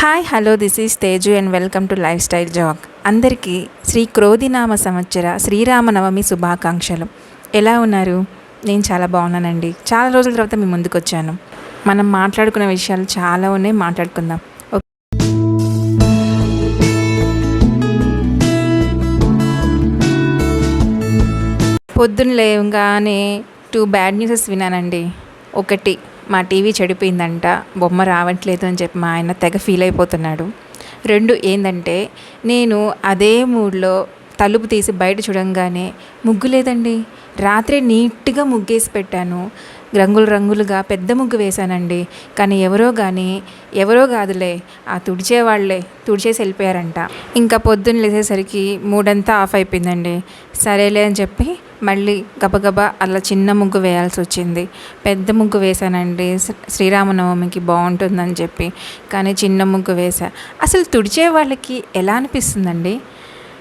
Hi hello this is Teju and welcome to lifestyle jog అందరికీ శ్రీ క్రోధినామ సంవత్సర శ్రీరామనవమి శుభాకాంక్షలు. ఎలా ఉన్నారు? నేను చాలా బాగున్నానండి. చాలా రోజుల తర్వాత మీ ముందుకు వచ్చాను. మనం మాట్లాడుకున్న విషయాలు చాలా ఉన్నాయి మాట్లాడుకుందాం. పొద్దున్న లేవగానే టూ బ్యాడ్ న్యూసెస్ విన్నానండి. ఒకటి మా టీవీ చెడిపోయిందంట బొమ్మ రావట్లేదు అని చెప్పి మా ఆయన తెగ ఫీల్ అయిపోతున్నాడు. రెండు ఏంటంటే నేను అదే మూడ్లో తలుపు తీసి బయట చూడంగానే ముగ్గు లేదండి రాత్రి నీట్గా ముగ్గేసి పెట్టాను. రంగులు రంగులుగా పెద్ద ముగ్గు వేశానండి. కానీ ఎవరో కానీ ఎవరో కాదులే ఆ తుడిచే వాళ్ళే తుడిచేసి వెళ్ళిపోయారంట. ఇంకా పొద్దున్న లేచేసరికి మూడంతా ఆఫ్ అయిపోయిందండి. సరేలే అని చెప్పి మళ్ళీ గబగబా అలా చిన్న ముగ్గు వేయాల్సి వచ్చింది. పెద్ద ముగ్గు వేశానండి. శ్రీరామనవమికి బాగుంటుందని చెప్పి. కానీ చిన్న ముగ్గు వేశా. అసలు తుడిచే వాళ్ళకి ఎలా అనిపిస్తుందండి?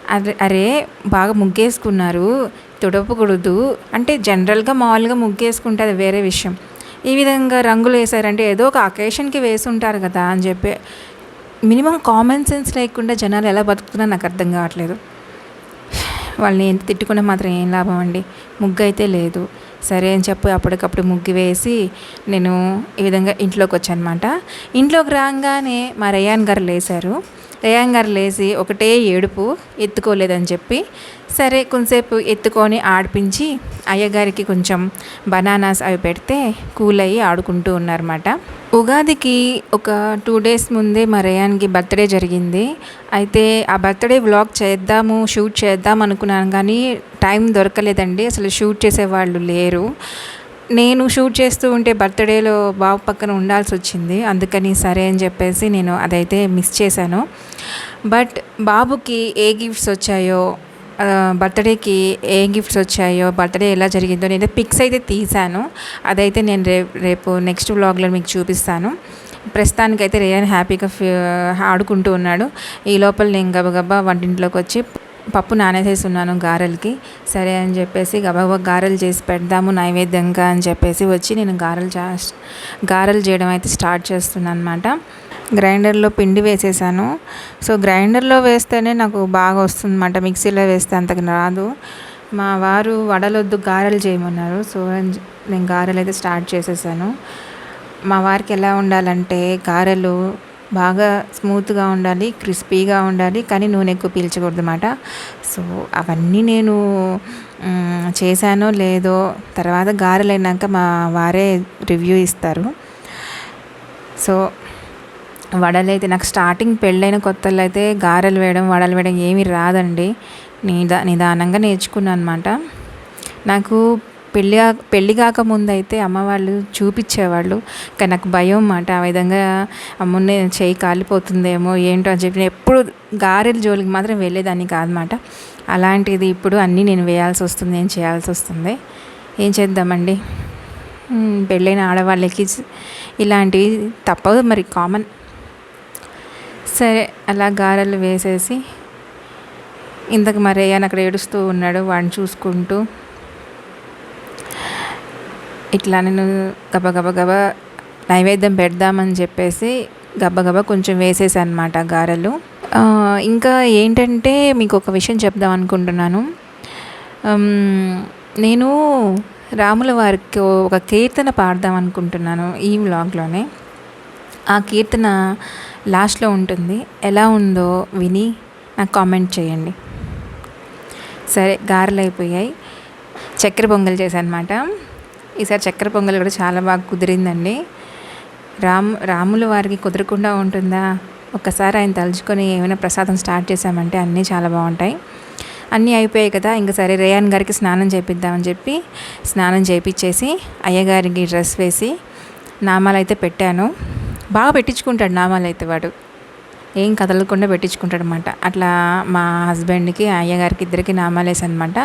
అరే అరే బాగా ముగ్గేసుకున్నారు. తుడపకూడదు అంటే జనరల్గా మామూలుగా ముగ్గేసుకుంటే అది వేరే విషయం. ఈ విధంగా రంగులు వేశారంటే ఏదో ఒక అకేషన్కి వేసి ఉంటారు కదా అని చెప్పి మినిమం కామన్ సెన్స్ లేకుండా జనాలు ఎలా బతుకుతున్నా నాకు అర్థం కావట్లేదు. వాళ్ళని ఎంత తిట్టుకున్నా మాత్రం ఏం లాభం అండి? ముగ్గు అయితే లేదు. సరే అని చెప్పి అప్పటికప్పుడు ముగ్గు వేసి నేను ఈ విధంగా ఇంట్లోకి వచ్చానమాట. ఇంట్లోకి రాగానే మా రయాన్ గారు లేశారు. రయాన్ లేచి ఒకటే ఏడుపు ఎత్తుకోలేదని చెప్పి సరే కొంతసేపు ఎత్తుకొని ఆడిపించి అయ్యగారికి కొంచెం బనానాస్ అవి పెడితే కూల్ అయ్యి ఆడుకుంటూ ఉన్నారన్నమాట. ఉగాదికి ఒక టూ డేస్ ముందే మా రేయాన్కి బర్త్డే జరిగింది. అయితే ఆ బర్త్డే వ్లాగ్ చేద్దాము షూట్ చేద్దాం అనుకున్నాను కానీ టైం దొరకలేదండి. అసలు షూట్ చేసేవాళ్ళు లేరు. నేను షూట్ చేస్తూ ఉంటే బర్త్డేలో బాబు పక్కన ఉండాల్సి వచ్చింది. అందుకని సరే అని చెప్పేసి నేను అదైతే మిస్ చేశాను. బట్ బాబుకి ఏ గిఫ్ట్స్ వచ్చాయో బర్త్డేకి ఏ గిఫ్ట్స్ వచ్చాయో బర్త్డే ఎలా జరిగిందో నేను పిక్స్ అయితే తీశాను. అదైతే నేను రేపు రేపు నెక్స్ట్ వ్లాగ్లో మీకు చూపిస్తాను. ప్రస్తుతానికైతే రేయన్ హ్యాపీగా ఫీ ఆడుకుంటూ ఉన్నాడు. ఈ లోపల నేను గబగబా వంటింట్లోకి వచ్చి పప్పు నానేసేసి ఉన్నాను గారెలకి. సరే అని చెప్పేసి గబగబా గారెలు చేసి పెడదాము నైవేద్యంగా అని చెప్పేసి వచ్చి నేను గారెలు చే గారెలు చేయడం అయితే స్టార్ట్ చేస్తున్నాను అనమాట గ్రైండర్లో పిండి వేసేసాను. సో గ్రైండర్లో వేస్తేనే నాకు బాగా వస్తుందన్నమాట. మిక్సీలో వేస్తే అంతకు రాదు. మా వారు వడలొద్దు గారెలు చేయమన్నారు. సో నేను గారెలు అయితే స్టార్ట్ చేసేసాను. మా వారికి ఎలా ఉండాలంటే గారెలు బాగా స్మూత్గా ఉండాలి క్రిస్పీగా ఉండాలి కానీ నూనె ఎక్కువ పీల్చకూడదు అన్నమాట సో అవన్నీ నేను చేశానో లేదో తర్వాత గారెలు అయినాక మా వారే రివ్యూ ఇస్తారు. సో వడలు అయితే నాకు స్టార్టింగ్ పెళ్ళైన కొత్తలు అయితే గారెలు వేయడం వడలు వేయడం ఏమీ రాదండి. నిదా నిదానంగా నేర్చుకున్నాను అనమాట నాకు పెళ్ళి పెళ్ళి కాకముందు అయితే అమ్మ వాళ్ళు చూపించేవాళ్ళు. కానీ నాకు భయం అన్నమాట. ఆ విధంగా అమ్మున్నే చేయి కాలిపోతుందేమో ఏంటో అని చెప్పి. నేను ఎప్పుడు గారెల జోలికి మాత్రం వెళ్ళేదాన్ని కాదన్నమాట. అలాంటిది ఇప్పుడు అన్నీ నేను వేయాల్సి వస్తుంది ఏం చేయాల్సి వస్తుంది? ఏం చేద్దామండి? పెళ్ళైన ఆడవాళ్ళకి ఇలాంటివి తప్పదు మరి కామన్. సరే అలా గారెలు వేసేసి ఇంతకు మరి అక్కడ ఏడుస్తూ ఉన్నాడు. వాడిని చూసుకుంటూ ఇట్లా నేను గబగబగబ నైవేద్యం పెడదామని చెప్పేసి గబగబా కొంచెం వేసేసాను అనమాట గారెలు ఇంకా ఏంటంటే మీకు ఒక విషయం చెప్దాం అనుకుంటున్నాను. నేను రాముల వారికి ఒక కీర్తన పాడదాం అనుకుంటున్నాను ఈ వ్లాగ్లోనే. ఆ కీర్తన లాస్ట్లో ఉంటుంది. ఎలా ఉందో విని నాకు కామెంట్ చేయండి. సరే గారెలు అయిపోయాయి. చక్కెర పొంగల్ చేశాను అనమాట ఈసారి చక్కెర పొంగల్ కూడా చాలా బాగా కుదిరిందండి. రామ్ రాముల వారికి కుదరకుండా ఉంటుందా? ఒక్కసారి ఆయన తలుచుకొని ఏమైనా ప్రసాదం స్టార్ట్ చేశామంటే అన్నీ చాలా బాగుంటాయి. అన్నీ అయిపోయాయి కదా ఇంకా సరే రేయాన్ గారికి స్నానం చేపిద్దామని చెప్పి స్నానం చేపించేసి అయ్యగారికి డ్రెస్ వేసి నామాలు అయితే పెట్టాను. బాగా పెట్టించుకుంటాడు నామాలు అయితే వాడు. ఏం కదలకుండా పెట్టించుకుంటాడు అనమాట అట్లా మా హస్బెండ్కి అయ్యగారికి ఇద్దరికి నామాలేసి అనమాట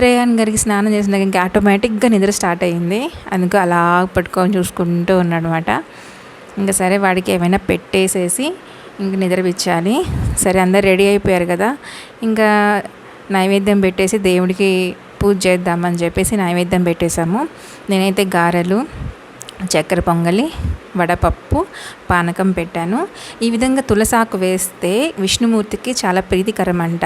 రేయాన్ గారికి స్నానం చేసినాక ఇంకా ఆటోమేటిక్గా నిద్ర స్టార్ట్ అయ్యింది అందుకు అలా పట్టుకొని చూసుకుంటూ ఉన్నాడు అనమాట ఇంకా సరే వాడికి ఏమైనా పెట్టేసేసి ఇంక నిద్రపిచ్చాలి సరే అందరు రెడీ అయిపోయారు కదా. ఇంకా నైవేద్యం పెట్టేసి దేవుడికి పూజ చేద్దామని చెప్పేసి నైవేద్యం పెట్టేశాము. నేనైతే గారెలు చక్కెర పొంగలి వడపప్పు పానకం పెట్టాను. ఈ విధంగా తులసాకు వేస్తే విష్ణుమూర్తికి చాలా ప్రీతికరం అంట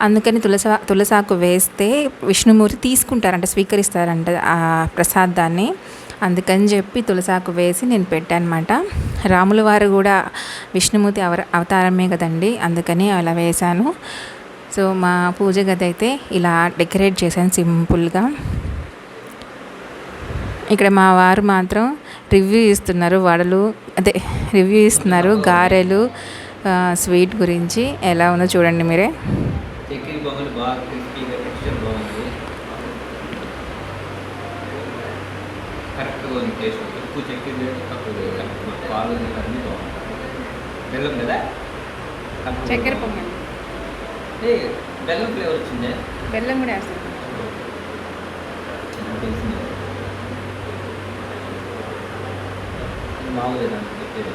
అందుకని తులసా తులసాకు వేస్తే విష్ణుమూర్తి తీసుకుంటారంట స్వీకరిస్తారంట ఆ ప్రసాదాన్ని. అందుకని చెప్పి తులసాకు వేసి నేను పెట్టానమాట. రాముల వారు కూడా విష్ణుమూర్తి అవర అవతారమే కదండి అందుకని అలా వేశాను. సో మా పూజ గది అయితే ఇలా డెకరేట్ చేశాను సింపుల్గా. ఇక్కడ మా వారు మాత్రం రివ్యూ ఇస్తున్నారు వడలు అదే రివ్యూ ఇస్తున్నారు గారెలు స్వీట్ గురించి ఎలా ఉందో చూడండి మీరే. ఎక్కువ చక్కెర బెల్లం కదా? కరెక్ట్ పొంగల్. ఏ, బెల్లం ఫ్లేవర్ వచ్చిందే? బెల్లం కూడా వేస్తారు నాకు తెలిసిందే మామూలుగా చెప్పేది.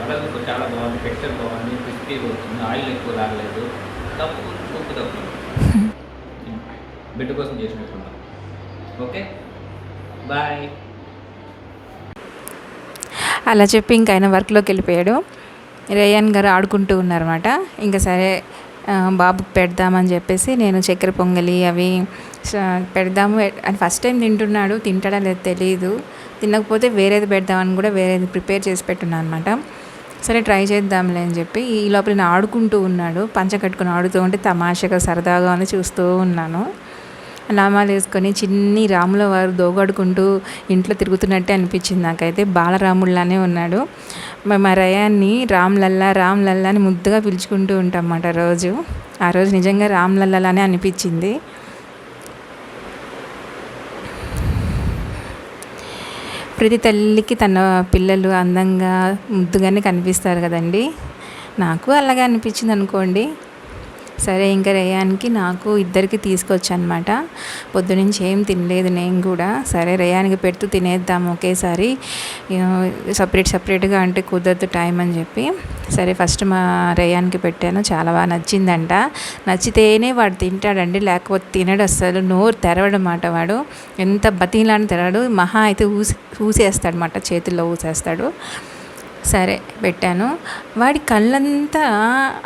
వడలు చాలా బాగుంది టెక్స్చర్ బాగుంది క్రిస్పీ వస్తుంది ఆయిల్ ఎక్కువ రాగలేదు తప్పు ఉప్పు తప్పు. బిడ్డ కోసం చేసినట్టున్నాం. ఓకే? బాయ్. అలా చెప్పి ఇంకా ఆయన వర్క్లోకి వెళ్ళిపోయాడు. రేయాన్ గారు ఆడుకుంటూ ఉన్నారన్నమాట. ఇంకా సరే బాబుకి పెడదామని చెప్పేసి నేను చక్కెర పొంగలి అవి స- పెడదాము. అని ఫస్ట్ టైం తింటున్నాడు తింటాడా లేదు తెలియదు తినకపోతే వేరేది పెడదామని కూడా వేరేది ప్రిపేర్ చేసి పెట్టున్నాను అనమాట సరే ట్రై చేద్దాంలే అని చెప్పి ఈ లోపల నేను ఆడుకుంటూ ఉన్నాడు పంచ కట్టుకుని ఆడుతూ ఉంటే తమాషగా సరదాగా అని చూస్తూ ఉన్నాను. నామాలు వేసుకొని చిన్ని రాముల వారు దోగాడుకుంటూ ఇంట్లో తిరుగుతున్నట్టే అనిపించింది నాకైతే. బాలరాముడిలానే ఉన్నాడు. మా రయాన్ని రామ్లల్లా రామ్లల్లా అని ముద్దుగా పిలుచుకుంటూ ఉంటాం అన్నమాట రోజు. ఆ రోజు నిజంగా రామ్లల్లానే అనిపించింది. ప్రతి తల్లికి తన పిల్లలు అందంగా ముద్దుగానే కనిపిస్తారు కదండి. నాకు అలాగే అనిపించింది అనుకోండి సరే ఇంకా రేయానికి నాకు ఇద్దరికి తీసుకొచ్చనమాట పొద్దునుంచి ఏం తినలేదు నేను కూడా. సరే రేయానికి పెడుతూ తినేద్దాం ఒకేసారి. సపరేట్ సపరేట్గా అంటే కుదరదు టైం అని చెప్పి. సరే ఫస్ట్ మా రేయానికి పెట్టాను. చాలా బాగా నచ్చిందంట. నచ్చితేనే వాడు తింటాడండి. లేకపోతే తినడు అసలు నోరు తెరవడమాట వాడు. ఎంత బతిలాని తెరడు మహా అయితే ఊసి ఊసేస్తాడనమాట చేతుల్లో ఊసేస్తాడు. సరే పెట్టాను. వాడి కళ్ళంతా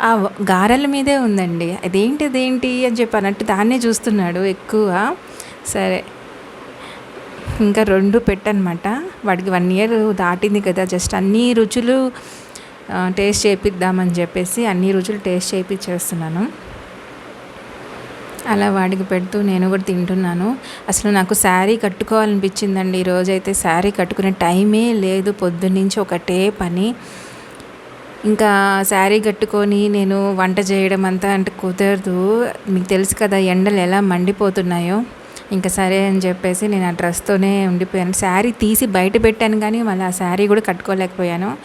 ఆ గారెల మీదే ఉందండి. అదేంటి అదేంటి అని చెప్పి అన్నట్టు దాన్నే చూస్తున్నాడు ఎక్కువ. సరే. ఇంకా రెండు పెట్టనమాట. వాడికి వన్ ఇయర్ దాటింది కదా జస్ట్ అన్ని రుచులు టేస్ట్ చేపిద్దామని చెప్పేసి అన్ని రుచులు టేస్ట్ చేయించేస్తున్నాను అలా వాడికి పెడుతూ నేను కూడా తింటున్నాను. అసలు నాకు శారీ కట్టుకోవాలనిపించిందండి. ఈరోజైతే శారీ కట్టుకునే టైమే లేదు. పొద్దున్నుంచి ఒకటే పని. ఇంకా శారీ కట్టుకొని నేను వంట చేయడం అంతా అంటే కుదరదు. మీకు తెలుసు కదా ఎండలు ఎలా మండిపోతున్నాయో. ఇంకా సరే అని చెప్పేసి నేను ఆ డ్రెస్తోనే ఉండిపోయాను. శారీ తీసి బయట పెట్టాను కానీ మళ్ళీ ఆ శారీ కూడా కట్టుకోలేకపోయాను.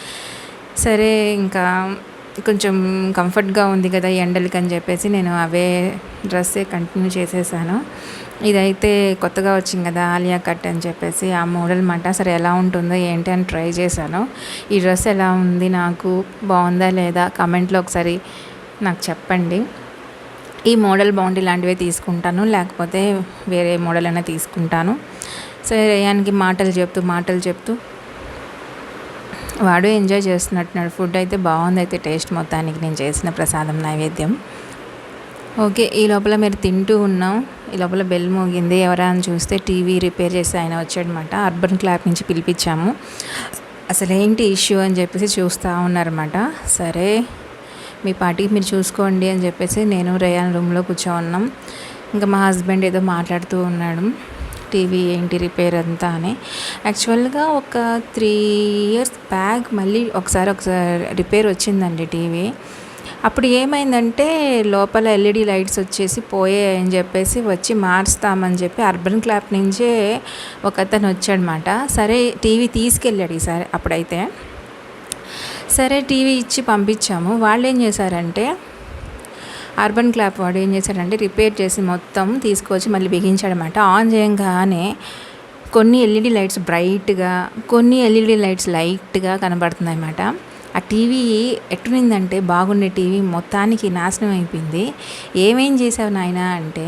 సరే ఇంకా కొంచెం కంఫర్ట్గా ఉంది కదా ఈ ఎండలకి అని చెప్పేసి నేను అవే డ్రెస్సే కంటిన్యూ చేసేసాను. ఇదైతే కొత్తగా వచ్చింది కదా ఆలియా కట్ అని చెప్పేసి ఆ మోడల్ మాట. సరే ఎలా ఉంటుందో ఏంటి అని ట్రై చేశాను. ఈ డ్రెస్ ఎలా ఉంది నాకు బాగుందా లేదా కమెంట్లో ఒకసారి నాకు చెప్పండి. ఈ మోడల్ బాగుండి ఇలాంటివే తీసుకుంటాను లేకపోతే వేరే మోడల్ అయినా తీసుకుంటాను. సరే రేయానికి మాటలు చెప్తూ మాటలు చెప్తూ వాడు ఎంజాయ్ చేస్తున్నట్టున్నాడు. ఫుడ్ అయితే బాగుంది. అయితే టేస్ట్ మొత్తానికి నేను చేసిన ప్రసాదం నైవేద్యం. ఓకే ఈ లోపల మీరు తింటూ ఉన్నాం. ఈ లోపల బెల్ మోగింది. ఎవరా అని చూస్తే టీవీ రిపేర్ చేసి ఆయన వచ్చాడనమాట అర్బన్ క్లాబ్ నుంచి పిలిపించాము. అసలు ఏంటి ఇష్యూ అని చెప్పేసి చూస్తూ ఉన్నారన్నమాట. సరే మీ పార్టీకి మీరు చూసుకోండి అని చెప్పేసి నేను రేయాన్ రూమ్లో కూర్చో ఉన్నాం ఇంకా మా హస్బెండ్ ఏదో మాట్లాడుతూ ఉన్నాడు. టీవీ ఏంటి రిపేర్ అంతా అని. యాక్చువల్గా ఒక త్రీ ఇయర్స్ బ్యాక్ మళ్ళీ ఒకసారి ఒకసారి రిపేర్ వచ్చిందండి టీవీ. అప్పుడు ఏమైందంటే లోపల ఎల్ఈడి లైట్స్ వచ్చేసి పోయాయని చెప్పేసి వచ్చి మార్చుతామని చెప్పి అర్బన్ క్లాప్ నుంచే ఒక అతను వచ్చాడనమాట సరే టీవీ తీసుకెళ్ళాడు ఈసారి అప్పుడైతే. సరే టీవీ ఇచ్చి పంపించాము. వాళ్ళు ఏం చేశారంటే అర్బన్ క్లాప్ వాడు ఏం చేశాడంటే రిపేర్ చేసి మొత్తం తీసుకొచ్చి మళ్ళీ బిగించాడనమాట. ఆన్ చేయగానే కొన్ని ఎల్ఈడి లైట్స్ బ్రైట్గా కొన్ని ఎల్ఈడి లైట్స్ లైట్గా కనబడుతున్నాయి అన్నమాట ఆ టీవీ ఎట్టునిందంటే బాగుండే టీవీ మొత్తానికి నాశనం అయిపోయింది. ఏమేం చేసావు నాయన అంటే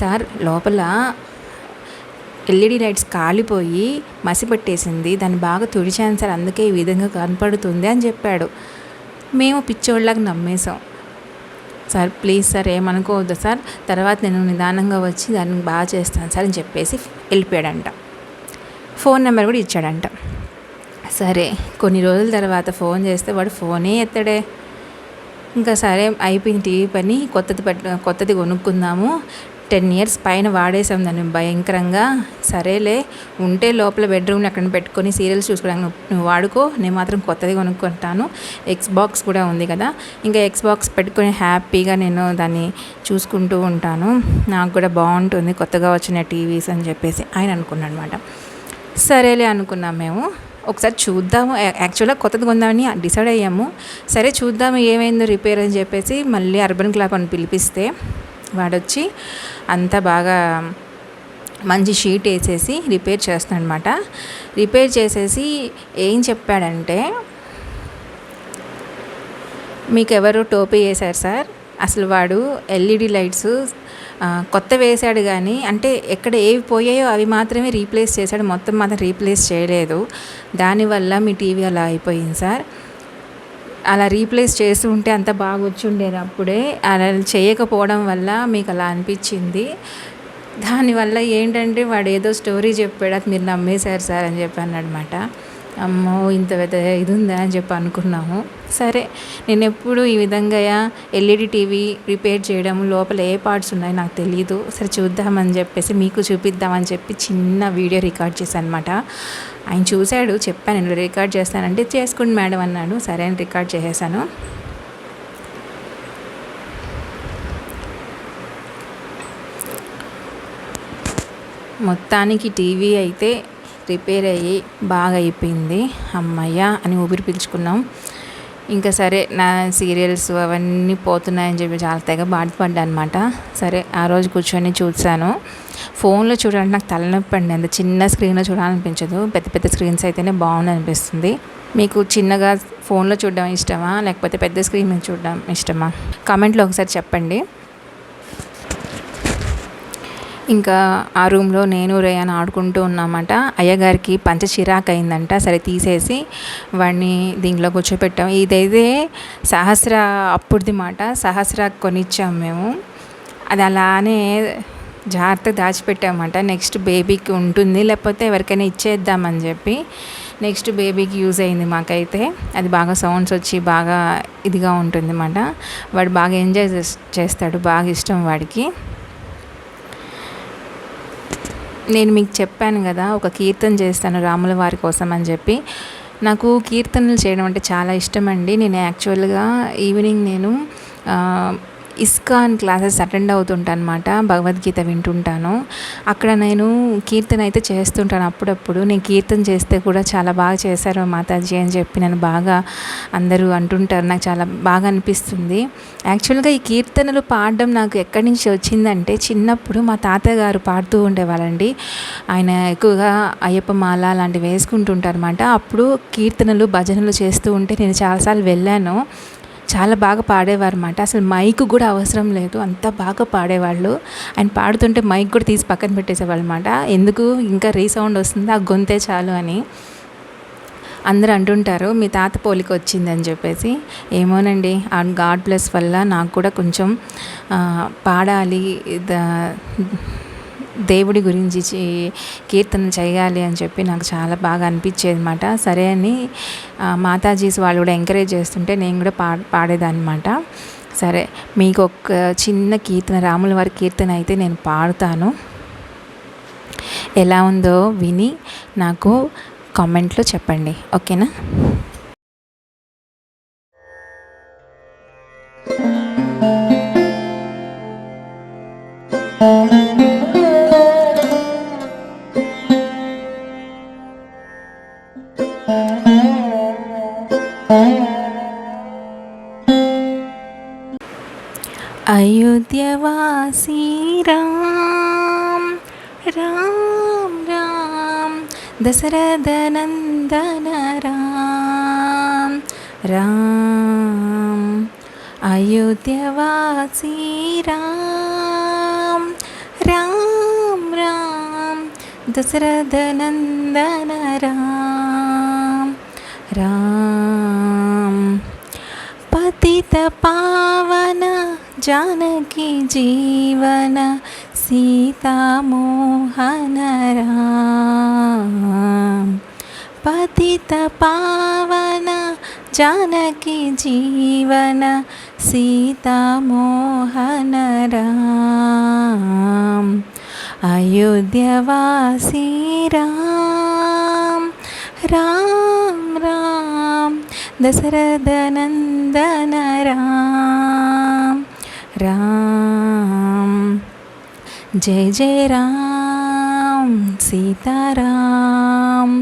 సార్ లోపల ఎల్ఈడి లైట్స్ కాలిపోయి మసిపెట్టేసింది దాన్ని బాగా తుడిచాను సార్ అందుకే ఈ విధంగా కనపడుతుంది అని చెప్పాడు. మేము పిచ్చోళ్ళకి నమ్మేశాం. సార్ ప్లీజ్ సార్ ఏమనుకోవద్దు సార్. తర్వాత నేను నిదానంగా వచ్చి దాన్ని బాగా చేస్తాను సార్ అని చెప్పేసి వెళ్ళిపోయాడంట. ఫోన్ నెంబర్ కూడా ఇచ్చాడంట. సరే కొన్ని రోజుల తర్వాత ఫోన్ చేస్తే వాడు ఫోనే ఎత్తడే. ఇంకా సరే అయిపోయింది టీవీ పని కొత్తది పెట్ట కొత్తది కొనుక్కుందాము. టెన్ ఇయర్స్ పైన వాడేసాం దాన్ని భయంకరంగా. సరేలే ఉంటే లోపల బెడ్రూమ్ని అక్కడ పెట్టుకొని సీరియల్స్ చూసుకోవడానికి నువ్వు- వాడుకో నేను మాత్రం కొత్తది కొనుక్కుంటాను. ఎక్స్ బాక్స్ కూడా ఉంది కదా. ఇంకా ఎక్స్ బాక్స్ పెట్టుకొని హ్యాపీగా నేను దాన్ని చూసుకుంటూ ఉంటాను. నాకు కూడా బాగుంటుంది కొత్తగా వచ్చిన టీవీస్ అని చెప్పేసి ఆయన అనుకున్నాను అనమాట సరేలే అనుకున్నాం మేము. ఒకసారి చూద్దాము. యాక్చువల్గా కొత్తది కొందామని డిసైడ్ అయ్యాము. సరే చూద్దాము ఏమైందో రిపేర్ అని చెప్పేసి మళ్ళీ అర్బన్ క్లాబ్ అని పిలిపిస్తే వాడొచ్చి అంతా బాగా మంచి షీట్ వేసేసి రిపేర్ చేస్తాడనమాట అనమాట రిపేర్ చేసేసి ఏం చెప్పాడంటే మీకు ఎవరు టోపీ వేశారు సార్? అసలు వాడు ఎల్ఈడి లైట్స్ కొత్త వేశాడు కానీ అంటే ఎక్కడ ఏవి పోయాయో అవి మాత్రమే రీప్లేస్ చేశాడు. మొత్తం మాత్రం రీప్లేస్ చేయలేదు. దానివల్ల మీ టీవీ అలా అయిపోయింది సార్. అలా రీప్లేస్ చేసి ఉంటే అంత బాగా వచ్చిండేది అప్పుడే. అలా చేయకపోవడం వల్ల మీకు అలా అనిపించింది. దానివల్ల ఏంటంటే వాడు ఏదో స్టోరీ చెప్పాడు అది మీరు నమ్మేశారు సార్ అని చెప్పాను అనమాట అమ్మో ఇంత పెద్ద ఇది ఉందా అని చెప్పి అనుకున్నాము. సరే నేను ఎప్పుడు ఈ విధంగా ఎల్ఈడి టీవీ రిపేర్ చేయడం లోపల ఏ పార్ట్స్ ఉన్నాయో నాకు తెలియదు సరే చూద్దామని చెప్పేసి మీకు చూపిద్దామని చెప్పి చిన్న వీడియో రికార్డ్ చేశాను అనమాట ఆయన చూశాడు చెప్పాను నేను రికార్డ్ చేస్తానంటే చేసుకోండి మేడం అన్నాడు. సరే అని రికార్డ్ చేసేసాను. మొత్తానికి టీవీ అయితే రిపేర్ అయ్యి బాగా అయిపోయింది అమ్మయ్య అని ఊపిరి పీల్చుకున్నాం. ఇంకా సరే నా సీరియల్స్ అవన్నీ పోతున్నాయని చెప్పి చాలా తెగ బాధపడ్డా అనమాట సరే ఆ రోజు కూర్చొని చూశాను. ఫోన్లో చూడాలంటే నాకు తలనొప్పి అండి. అంత చిన్న స్క్రీన్లో చూడాలనిపించదు. పెద్ద పెద్ద స్క్రీన్స్ అయితేనే బాగుంది అనిపిస్తుంది మీకు చిన్నగా ఫోన్లో చూడడం ఇష్టమా? లేకపోతే పెద్ద స్క్రీన్ మీద చూడడం ఇష్టమా? కామెంట్లో ఒకసారి చెప్పండి. ఇంకా ఆ రూమ్లో నేను రేయాన్ ఆడుకుంటూ ఉన్నామాట. అయ్యగారికి పంచ చిరాకు అయిందంట. సరే తీసేసి వాడిని దీంట్లో కూర్చోపెట్టాం. ఇదైతే సహస్ర అప్పుడుది మాట. సహస్ర కొనిచ్చాం మేము. అది అలానే జాగ్రత్తగా దాచిపెట్టామంట. నెక్స్ట్ బేబీకి ఉంటుంది. లేకపోతే ఎవరికైనా ఇచ్చేద్దామని చెప్పి నెక్స్ట్ బేబీకి యూజ్ అయింది మాకైతే. అది బాగా సౌండ్స్ వచ్చి బాగా ఇదిగా ఉంటుంది అన్నమాట వాడు బాగా ఎంజాయ్ చేస్తాడు. బాగా ఇష్టం వాడికి. నేను మీకు చెప్పాను కదా ఒక కీర్తన చేస్తాను రాముల వారి కోసం అని చెప్పి. నాకు కీర్తనలు చేయడం అంటే చాలా ఇష్టం అండి నేను యాక్చువల్గా ఈవినింగ్ నేను ఇస్కాన్ క్లాసెస్ అటెండ్ అవుతుంటాను అనమాట భగవద్గీత వింటుంటాను. అక్కడ నేను కీర్తన అయితే చేస్తుంటాను అప్పుడప్పుడు. నేను కీర్తన చేస్తే కూడా చాలా బాగా చేశారు మాతాజీ అని చెప్పి నన్ను బాగా అందరూ అంటుంటారు. నాకు చాలా బాగా అనిపిస్తుంది. యాక్చువల్గా ఈ కీర్తనలు పాడడం నాకు ఎక్కడి నుంచి వచ్చిందంటే చిన్నప్పుడు మా తాతయ్య గారు పాడుతూ ఉండేవాళ్ళండి. ఆయన ఎక్కువగా అయ్యప్ప మాల లాంటివి వేసుకుంటుంటారు అనమాట అప్పుడు కీర్తనలు భజనలు చేస్తూ ఉంటే నేను చాలాసార్లు వెళ్ళాను. చాలా బాగా పాడేవారు అనమాట అసలు మైక్ కూడా అవసరం లేదు. అంత బాగా పాడేవాళ్ళు. ఆయన పాడుతుంటే మైక్ కూడా తీసి పక్కన పెట్టేసేవాళ్ళు అనమాట ఎందుకు? ఇంకా రీసౌండ్ వస్తుంది? ఆ గొంతే చాలు అని. అందరూ అంటుంటారు మీ తాత పోలిక వచ్చిందని చెప్పేసి. ఏమోనండి. ఆ గాడ్ ప్లస్ వల్ల నాకు కూడా కొంచెం పాడాలి దా దేవుడి గురించి చే- కీర్తన చేయాలి అని చెప్పి నాకు చాలా బాగా అనిపించేది అనమాట సరే అని మాతాజీస్ వాళ్ళు కూడా ఎంకరేజ్ చేస్తుంటే నేను కూడా పా పాడేదన్నమాట. సరే మీకు ఒక చిన్న కీర్తన రాముల వారి కీర్తన అయితే నేను పాడుతాను. ఎలా ఉందో విని నాకు కామెంట్లో చెప్పండి. ఓకేనా? ीराम राम राम। राम दशरथनन्दन राम। राम अयोध्यवासी राम राम। राम दशरथनन्दन राम राम। पतितपावन जानकी जीवन, सीता मोहन राम। पतित पावन, जानकी जीवन, सीता मोहन राम। अयोध्यवासी राम राम राम। नंदन राम। राम जय जय राम सीताराम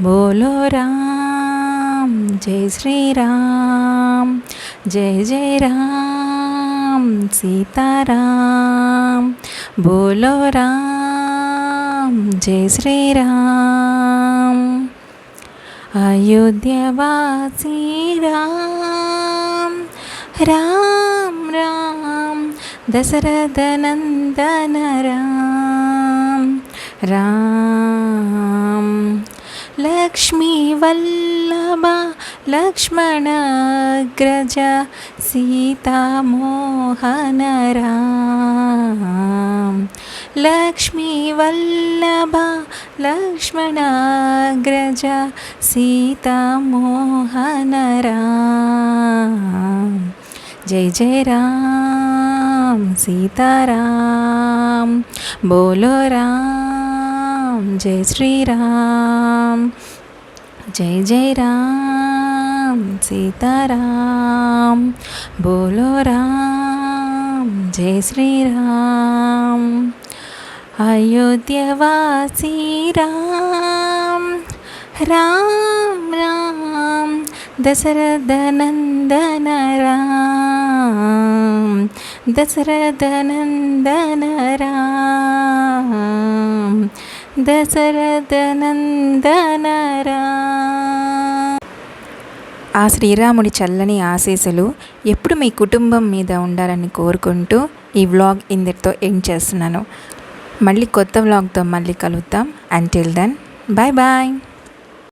बोलो राम जय श्री राम जय जय राम सीताराम बोलो राम जय श्री राम अयोध्यावासी राम राम राम दशरथ नंदन राम। राम लक्ष्मीवल्लभ लक्ष्मणग्रज सीतामोहन राम लक्ष्मीवल्लभ लक्ष्मणग्रज सीतामोहन राम जय जय राम सीताराम बोलो राम जय श्री राम जय जय राम सीताराम बोलो राम जय श्री राम अयोध्यवासी राम राम राम दशरथ नंदन राम దశరథనందన రామ్ దశరథనందన రామ్ ఆ శ్రీరాముడి చల్లని ఆశీస్సులు ఎప్పుడు మీ కుటుంబం మీద ఉండాలని కోరుకుంటూ ఈ వ్లాగ్ ఇందరితో ఎండ్ చేస్తున్నాను. మళ్ళీ కొత్త వ్లాగ్తో మళ్ళీ కలుద్దాం. Until then bye bye